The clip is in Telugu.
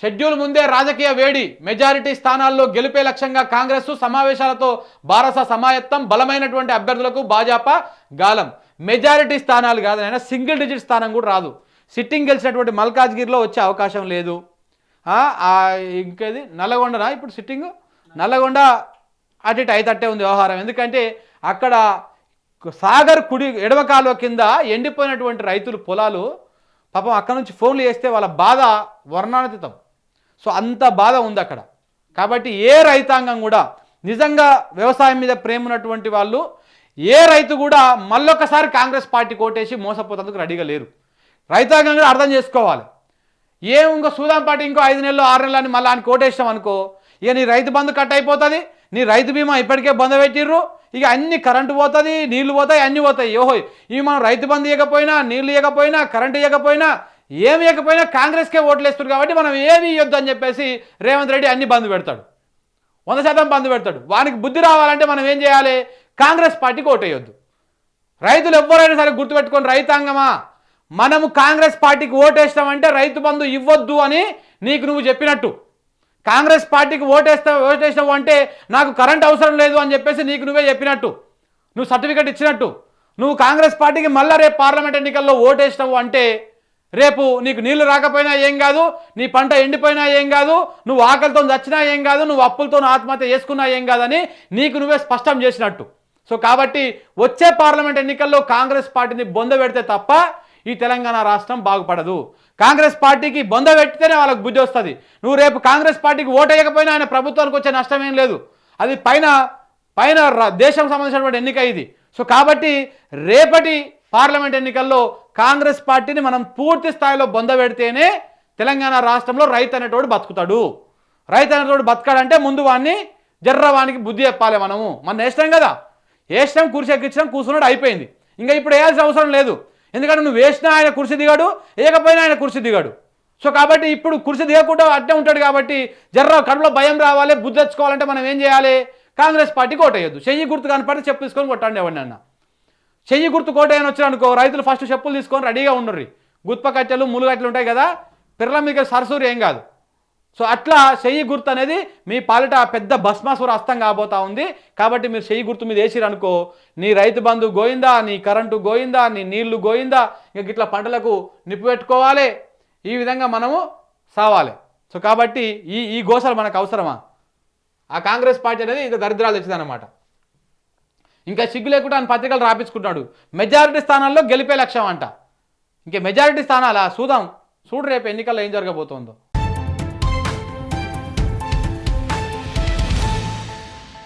షెడ్యూల్ ముందే రాజకీయ వేడి మెజారిటీ స్థానాల్లో గెలిపే లక్ష్యంగా కాంగ్రెస్ సమావేశాలతో బారస సమాయత్తం బలమైనటువంటి అభ్యర్థులకు భాజపా గాలం. మెజారిటీ స్థానాలు కాదు అయినా సింగిల్ డిజిట్ స్థానం కూడా రాదు. సిట్టింగ్ గెలిచినటువంటి మల్కాజ్గిరిలో వచ్చే అవకాశం లేదు. ఇంకేది? నల్లగొండనా ఇప్పుడు సిట్టింగ్? నల్లగొండ అటు ఇటు అయితట్టే ఉంది వ్యవహారం. ఎందుకంటే అక్కడ సాగర్ కుడి ఎడమ కాలువ కింద ఎండిపోయినటువంటి రైతులు పొలాలు పాపం అక్కడ నుంచి ఫోన్లు చేస్తే వాళ్ళ బాధ వర్ణాతీతం. సో అంత బాధ ఉంది అక్కడ. కాబట్టి ఏ రైతాంగం కూడా నిజంగా వ్యవసాయం మీద ప్రేమ ఉన్నటువంటి వాళ్ళు ఏ రైతు కూడా మళ్ళొకసారి కాంగ్రెస్ పార్టీ కోటేసి మోసపోతందుకు రెడీగా లేరు. రైతాంగం కూడా అర్థం చేసుకోవాలి. ఏం ఇంకో సూదాం పార్టీ ఇంకో ఐదు నెలలు ఆరు నెలలు అని మళ్ళీ ఆయన కోటేసాం అనుకో ఇక నీ రైతు బంధు కట్ అయిపోతుంది నీ రైతు బీమా ఇప్పటికే బంద్ పెట్టిర్రు ఇక అన్ని కరెంటు పోతుంది నీళ్ళు పోతాయి అన్నీ పోతాయి. ఓహో ఇవి మనం రైతు బంధు ఇవ్వకపోయినా నీళ్ళు ఇవ్వకపోయినా కరెంటు ఇవ్వకపోయినా ఏమి ఇవ్వకపోయినా కాంగ్రెస్కే ఓట్లు వేస్తారు కాబట్టి మనం ఏమి ఇవ్వద్దు అని చెప్పేసి రేవంత్ రెడ్డి అన్ని బంద్ పెడతాడు. వంద శాతం బంద్ పెడతాడు. వానికి బుద్ధి రావాలంటే మనం ఏం చేయాలి? కాంగ్రెస్ పార్టీకి ఓటేయొద్దు. రైతులు ఎవరైనా సరే గుర్తుపెట్టుకొని రైతాంగమా? మనము కాంగ్రెస్ పార్టీకి ఓటేస్తామంటే రైతు బంధు ఇవ్వద్దు అని నీకు నువ్వు చెప్పినట్టు. కాంగ్రెస్ పార్టీకి ఓటేస్తా ఓటేసావు అంటే నాకు కరెంట్ అవసరం లేదు అని చెప్పేసి నీకు నువ్వే చెప్పినట్టు. నువ్వు సర్టిఫికెట్ ఇచ్చినట్టు. నువ్వు కాంగ్రెస్ పార్టీకి మళ్ళా రేపు పార్లమెంట్ ఎన్నికల్లో ఓటేసినావు అంటే రేపు నీకు నీళ్ళు రాకపోయినా ఏం కాదు నీ పంట ఎండిపోయినా ఏం కాదు నువ్వు ఆకలితో చచ్చినా ఏం కాదు నువ్వు అప్పులతో ఆత్మహత్య చేసుకున్నా ఏం కాదని నీకు నువ్వే స్పష్టం చేసినట్టు. సో కాబట్టి వచ్చే పార్లమెంట్ ఎన్నికల్లో కాంగ్రెస్ పార్టీని బొంద పెడితే తప్ప ఈ తెలంగాణ రాష్ట్రం బాగుపడదు. కాంగ్రెస్ పార్టీకి బొంద పెట్టితేనే వాళ్ళకి బుద్ధి వస్తుంది. నువ్వు రేపు కాంగ్రెస్ పార్టీకి ఓటేయకపోయినా ఆయన ప్రభుత్వానికి వచ్చే నష్టం ఏం లేదు. అది పైన పైన దేశం సంబంధించినటువంటి ఎన్నిక ఇది. సో కాబట్టి రేపటి పార్లమెంట్ ఎన్నికల్లో కాంగ్రెస్ పార్టీని మనం పూర్తి స్థాయిలో బొందబెడితేనే తెలంగాణ రాష్ట్రంలో రైతు అనేటోడు బతుకుతాడు. రైతు అనేటోడు బతకాడంటే ముందు వాడిని జర్రవానికి బుద్ధి చెప్పాలి మనము. మన వేసినాం కదా. వేసినాం కుర్చీ ఎక్కించడం కూర్చున్నాడు అయిపోయింది. ఇంకా ఇప్పుడు వేయాల్సిన అవసరం లేదు. ఎందుకంటే నువ్వు వేసినా ఆయన కుర్చీ దిగాడు వేయకపోయినా ఆయన కుర్చీ దిగాడు. సో కాబట్టి ఇప్పుడు కుర్చీ దిగకుండా అట్టే ఉంటాడు కాబట్టి జర్ర కడుపులో భయం రావాలి బుద్ధి తెచ్చుకోవాలంటే మనం ఏం చేయాలి? కాంగ్రెస్ పార్టీకి ఓటేయద్దు. చెయ్యి గుర్తు కనపడితే చెప్పు తీసుకొని కొట్టండి ఎవరిని అన్న చెయ్యి గుర్తు కోట అని వచ్చారు అనుకో రైతులు ఫస్ట్ చెప్పులు తీసుకొని రెడీగా ఉండరు గుత్పకట్టెలు ములుగట్టెలు ఉంటాయి కదా పిర్ల మీద సరసూరు ఏం కాదు. సో అట్లా చెయ్యి గుర్తు అనేది మీ పాలిట పెద్ద భస్మాసుర అస్తం కాబోతా ఉంది. కాబట్టి మీరు చెయ్యి గుర్తు మీద వేసిరు అనుకో నీ రైతు బంధు గోయిందా నీ కరెంటు గోయిందా నీ నీళ్ళు గోయిందా ఇంకా ఇట్లా పంటలకు నిప్పు పెట్టుకోవాలి ఈ విధంగా మనము సావాలి. సో కాబట్టి ఈ ఈ గోసలు మనకు అవసరమా? ఆ కాంగ్రెస్ పార్టీ అనేది ఇంకా దరిద్రాలు తెచ్చిందన్నమాట. ఇంకా సిగ్గు లేకుండా ఆయన పత్రికలు రాపించుకుంటున్నాడు. మెజారిటీ స్థానాల్లో గెలిపే లక్ష్యం అంట. ఇంకా మెజారిటీ స్థానాలా? చూద్దాం చూడు రేపు ఎన్నికల్లో ఏం జరగబోతోందో.